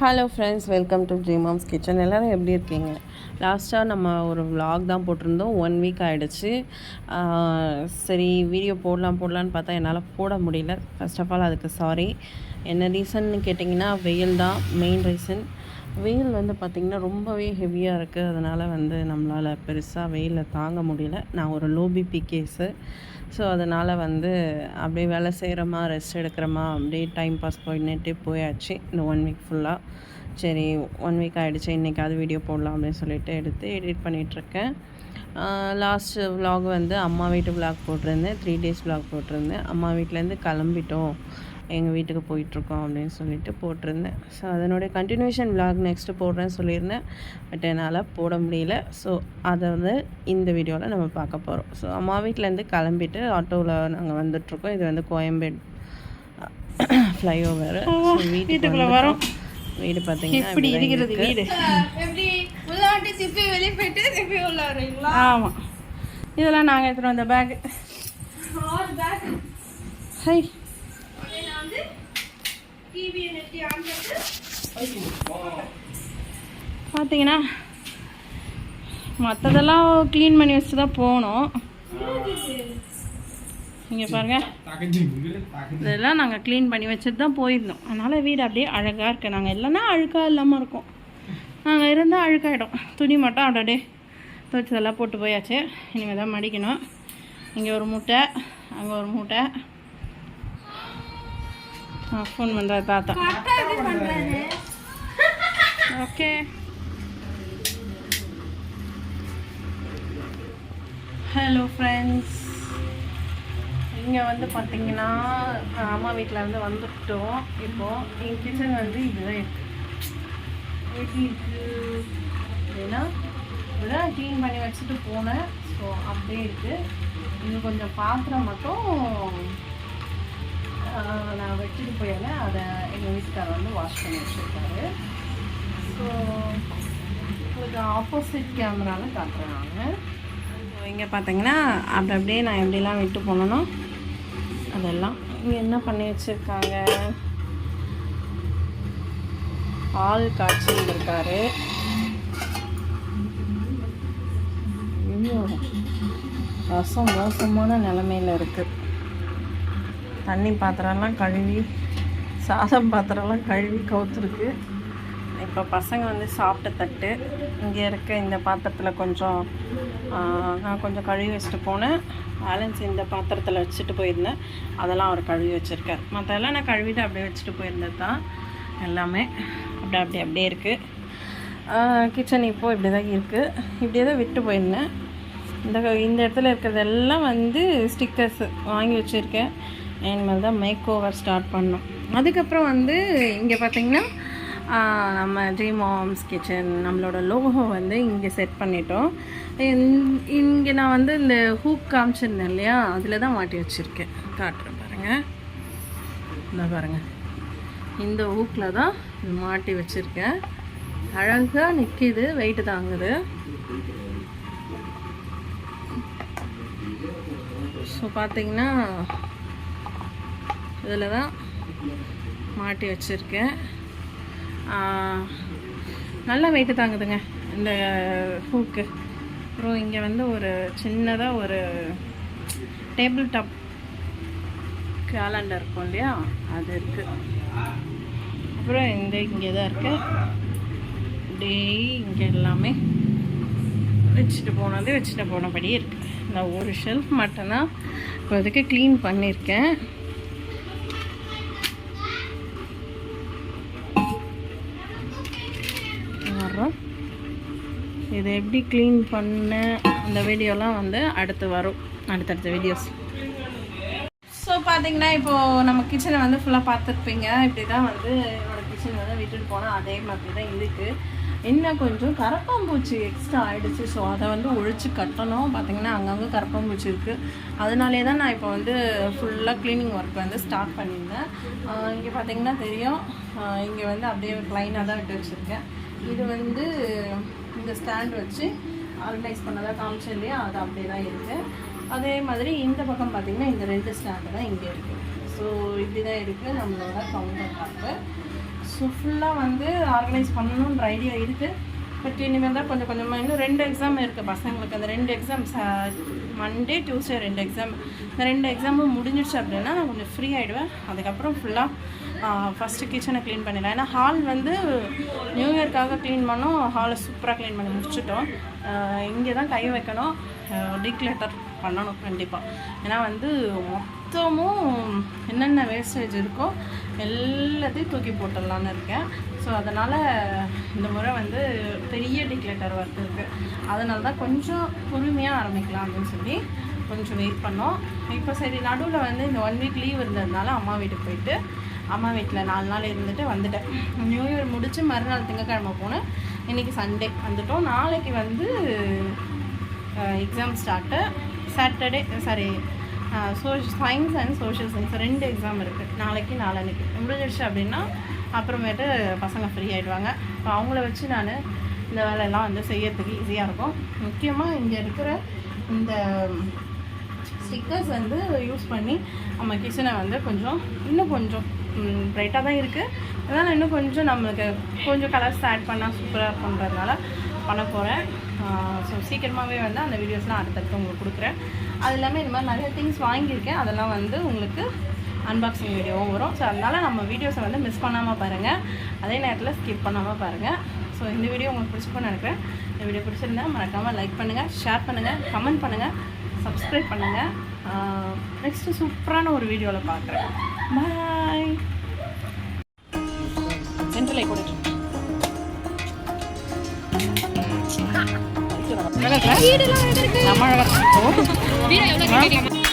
Hello friends welcome to G moms kitchen எல்லோரும் எப்படி இருக்கீங்க? லாஸ்ட்டாக நம்ம ஒரு விலாக் தான் போட்டிருந்தோம். ஒன் வீக் ஆகிடுச்சு சரி வீடியோ போடலாம் போடலான்னு பார்த்தா என்னால் போட முடியல. ஃபர்ஸ்ட் ஆஃப் ஆல் அதுக்கு சாரி என்ன ரீசன்னு கேட்டிங்கன்னா வெயில் தான் மெயின் ரீசன் வெயில் வந்து பார்த்திங்கன்னா ரொம்பவே ஹெவியாக இருக்குது அதனால் வந்து நம்மளால் பெருசாக வெயிலில் தாங்க முடியல. நான் ஒரு லோ பிபி கேஸு ஸோ அதனால் வந்து அப்படியே வேலை செய்கிறோமா ரெஸ்ட் எடுக்கிறோமா அப்படியே டைம் பாஸ் பண்ணிட்டே போயாச்சு. இந்த ஒன் வீக் ஃபுல்லாக சரி ஒன் வீக் ஆகிடுச்சு இன்றைக்காவது வீடியோ போடலாம் அப்படின்னு சொல்லிட்டு எடுத்து எடிட் பண்ணிகிட்ருக்கேன் லாஸ்ட் விலாக் வந்து அம்மா வீட்டு விலாக் போட்டிருந்தேன். த்ரீ டேஸ் விலாக் போட்டிருந்தேன். அம்மா வீட்டிலேருந்து கிளம்பிட்டோம். எங்கள் வீட்டுக்கு போயிட்டுருக்கோம் அப்படின்னு சொல்லிட்டு போட்டிருந்தேன். ஸோ அதனுடைய கண்டினியூஷன் vlog நெக்ஸ்ட்டு போடுறேன்னு சொல்லியிருந்தேன். பட் என்னால் போட முடியல. ஸோ அதை வந்து இந்த வீடியோவில் நம்ம பார்க்க போகிறோம் ஸோ அம்மா வீட்டிலேருந்து கிளம்பிட்டு ஆட்டோவில் நாங்கள் வந்துட்ருக்கோம் இது வந்து கோயம்பேடு ஃப்ளைஓவர் வீட்டுக்குள்ளே வரோம். வீடு பார்த்தீங்கன்னா இப்படிதான் இருக்கிறது இருக்கு. வீடு? ஆமாம் இதெல்லாம் நாங்கள் எடுத்துகிட்டு வந்த பேக் ஹை. டிவியை நெட்டி ஆன் பார்த்தீங்கன்னா மற்றதெல்லாம் க்ளீன் பண்ணி வச்சு தான் போனோம். இங்கே பாருங்கள் இதெல்லாம் நாங்கள் க்ளீன் பண்ணி வச்சுட்டு தான் போயிருந்தோம். அதனால் வீடு அப்படியே அழகாக இருக்குது நாங்கள் இல்லைன்னா அழுக்காக இல்லாமல் இருக்கோம். நாங்கள் இருந்தால் அழுக்காயிடும். துணி மட்டும் அப்படியே துவைச்சதெல்லாம் போட்டு போயாச்சு. இனிமேல் தான் மடிக்கணும். இங்கே ஒரு மூட்டை அங்கே ஒரு மூட்டை. ஃபோன் பண்ணுற தாத்தா. ஓகே. ஹலோ ஃப்ரெண்ட்ஸ் இங்கே வந்து பார்த்தீங்கன்னா அம்மா வீட்டில் இருந்து வந்துட்டோம். இப்போது என் கிச்சன் வந்து இதுதான் இருக்கு. எப்படி இருக்கு? அப்படின்னா இதுதான் க்ளீன் பண்ணி வச்சுட்டு போனேன். ஸோ அப்படியே இருக்குது இன்னும் கொஞ்சம் பாத்திரம் மட்டும் நான் அதை எங்கள் வீட்டுக்காரர் வந்து வாஷ் பண்ணி வச்சுருக்காரு. ஸோ உங்களுக்கு ஆப்போசிட் கேமராவில் காட்டுறேன் நான். ஸோ இங்கே பார்த்தீங்கன்னா அப்படி அப்படியே நான் எப்படிலாம் விட்டு போனேனோ அதெல்லாம். இங்கே என்ன பண்ணி வச்சுருக்காங்க? ஆள் காய்ச்சி இருக்காரு ஐயோ ரசம் மோசமான நிலமையில இருக்குது தண்ணி பாத்திரம்லாம் கழுவி சாதம் பாத்திரம்லாம் கழுவி கவுத்துருக்கு. இப்போ பசங்க வந்து சாப்பிட்ட தட்டு இங்கே இருக்க இந்த பாத்திரத்தில் கொஞ்சம் நான் கொஞ்சம் கழுவி வச்சுட்டு போனேன். பேலன்ஸ் இந்த பாத்திரத்தில் வச்சுட்டு போயிருந்தேன். அதெல்லாம் அவர் கழுவி வச்சுருக்கார். மற்றெல்லாம் நான் கழுவிட்டு அப்படியே வச்சுட்டு போயிருந்தது தான். எல்லாமே அப்படி அப்படி அப்படியே இருக்குது கிச்சன் இப்போது இப்படி தான் இருக்குது இப்படியே தான் விட்டு போயிருந்தேன். இந்த இந்த இடத்துல இருக்கிறதெல்லாம் வந்து ஸ்டிக்கர்ஸ் வாங்கி வச்சுருக்கேன். இனிமேல் தான் மேக் ஓவர் ஸ்டார்ட் பண்ணோம் அதுக்கப்புறம் வந்து இங்கே பார்த்தீங்கன்னா நம்ம ஜி மாம்ஸ் கிச்சன் நம்மளோட லோகோ வந்து இங்கே செட் பண்ணிட்டோம். இங்கே நான் வந்து இந்த ஹூக் காமிச்சிருந்தேன் இல்லையா? அதில் தான் மாட்டி வச்சுருக்கேன். காட்டுறேன் பாருங்கள் இந்த பாருங்கள் இந்த ஹூக்கில் தான் மாட்டி வச்சுருக்கேன். அழகாக நிற்கிது வெயிட்டு தாங்குது. ஸோ பார்த்திங்கன்னா இதில் தான் மாட்டி வச்சுருக்கேன். நல்லா வெயிட்டு தாங்குதுங்க இந்த ஹூக்கு அப்புறம் இங்கே வந்து ஒரு சின்னதாக ஒரு டேபிள் டாப் கேலண்டர் இருக்கும் இல்லையா? அது இருக்குது அப்புறம் இந்த இங்கே தான் இருக்குது டெய்லி இங்கே எல்லாமே வச்சுட்டு போனது வச்சுட்டு போனபடி இருக்குது நான் ஒரு ஷெல்ஃப் மட்டும்தான் இப்போதைக்கு க்ளீன் பண்ணியிருக்கேன். வர்றோம் இது எப்படி க்ளீன் பண்ண அந்த வீடியோலாம் வந்து அடுத்து வரும். அடுத்தடுத்த வீடியோஸ் ஸோ பார்த்தீங்கன்னா இப்போது நம்ம கிச்சனை வந்து ஃபுல்லாக பார்த்துருப்பீங்க. இப்படி தான் வந்து என்னோடய கிச்சன் வந்து விட்டுட்டு போனால் அதே மாதிரி தான் இருக்குது இன்னும் கொஞ்சம் கரப்பாம்பூச்சி எக்ஸ்ட்ரா ஆகிடுச்சு ஸோ அதை வந்து ஒழிச்சு கட்டணும். பார்த்தீங்கன்னா அங்கங்கே கரப்பாம்பூச்சி இருக்குது அதனாலே தான் நான் இப்போ வந்து ஃபுல்லாக க்ளீனிங் ஒர்க் வந்து ஸ்டார்ட் பண்ணியிருந்தேன். இங்கே பார்த்தீங்கன்னா தெரியும். இங்கே வந்து அப்படியே க்ளைனாக தான் விட்டு வச்சுருக்கேன். இது வந்து இந்த ஸ்டாண்ட் வச்சு ஆர்கனைஸ் பண்ணதாக காமிச்சேன் இல்லையா? அது அப்படியே தான் இருக்குது அதே மாதிரி இந்த பக்கம் பார்த்திங்கன்னா இந்த ரெண்டு ஸ்டாண்டு தான் இங்கே இருக்குது ஸோ இப்படி தான் இருக்குது நம்மளோட கவுண்டர் பார்க்கு ஸோ ஃபுல்லாக வந்து ஆர்கனைஸ் பண்ணணுன்ற ஐடியா இருக்குது பட் இனிமேல் தான் கொஞ்சம் கொஞ்சமாக இன்னும் ரெண்டு எக்ஸாம் இருக்குது பசங்களுக்கு. அந்த ரெண்டு எக்ஸாம் மண்டே டியூஸ்டே ரெண்டு எக்ஸாம் இந்த ரெண்டு எக்ஸாமும் முடிஞ்சிடுச்சு அப்படின்னா நான் கொஞ்சம் ஃப்ரீ ஆகிடுவேன் அதுக்கப்புறம் ஃபுல்லாக ஃபஸ்ட்டு கிச்சனை க்ளீன் பண்ணிடலாம் ஏன்னா ஹால் வந்து நியூ இயர்க்காக க்ளீன் பண்ணோம். ஹாலை சூப்பராக க்ளீன் பண்ணி முடிச்சிட்டோம். இங்கே தான் கை வைக்கணும். டீக்ளேட்டர் பண்ணணும் கண்டிப்பாக ஏன்னா வந்து மொத்தமும் என்னென்ன வேஸ்டேஜ் இருக்கோ எல்லாத்தையும் தூக்கி போட்டுடலான்னு இருக்கேன். ஸோ அதனால் இந்த முறை வந்து பெரிய டிக்லேட்டர் ஒர்க் இருக்குது அதனால தான் கொஞ்சம் பொறுமையாக ஆரம்பிக்கலாம் அப்படின்னு சொல்லி கொஞ்சம் வெயிட் பண்ணோம். இப்போ சரி நடுவில் வந்து இந்த ஒன் வீக் லீவ் இருந்ததுனால அம்மா வீட்டுக்கு போயிட்டு அம்மா வீட்டில் நாலு நாள் இருந்துட்டு வந்துட்டேன். நியூ இயர் முடித்து மறுநாள் திங்கக்கிழமை போனேன். இன்றைக்கி சண்டே வந்துட்டோம். நாளைக்கு வந்து exam start Saturday sorry so science and social science ரெண்டு எக்ஸாம் இருக்குது நாளைக்கு நாளன்னைக்கு. முடிஞ்சிடுச்சு அப்படின்னா அப்புறமேட்டு பசங்க ஃப்ரீ ஆகிடுவாங்க இப்போ அவங்கள வச்சு நான் இந்த வேலையெல்லாம் வந்து செய்யறதுக்கு ஈஸியாக இருக்கும். முக்கியமாக இங்கே இருக்கிற இந்த um, ஸ்டிக்கர்ஸ் வந்து யூஸ் பண்ணி நம்ம கிச்சனை வந்து கொஞ்சம் இன்னும் கொஞ்சம் ப்ரைட்டாக தான் இருக்குது அதனால் இன்னும் கொஞ்சம் நம்மளுக்கு கொஞ்சம் கலர்ஸ் ஆட் பண்ணால் சூப்பராக இருக்குன்றதுனால பண்ண போகிறேன் ஸோ சீக்கிரமாகவே வந்து அந்த வீடியோஸ்லாம் அடுத்தடுத்து உங்களுக்கு கொடுக்குறேன். அது இல்லாமல் இந்த மாதிரி நிறைய திங்ஸ் வாங்கியிருக்கேன். அதெல்லாம் வந்து உங்களுக்கு அன்பாக்சிங் வீடியோவும் வரும். ஸோ அதனால் நம்ம வீடியோஸை வந்து மிஸ் பண்ணாமல் பாருங்கள் அதே நேரத்தில் ஸ்கிப் பண்ணாமல் பாருங்கள் ஸோ இந்த வீடியோ உங்களுக்கு பிடிச்சிருக்கும்னு நினைக்கிறேன். இந்த வீடியோ பிடிச்சிருந்தா மறக்காமல் லைக் பண்ணுங்கள் ஷேர் பண்ணுங்கள் கமெண்ட் பண்ணுங்கள் சப்ஸ்கிரைப் பண்ணுங்கள் நெக்ஸ்ட்டு சூப்பரான ஒரு வீடியோவில் பார்க்குறேன். பாய் வீடெல்லாம் எங்க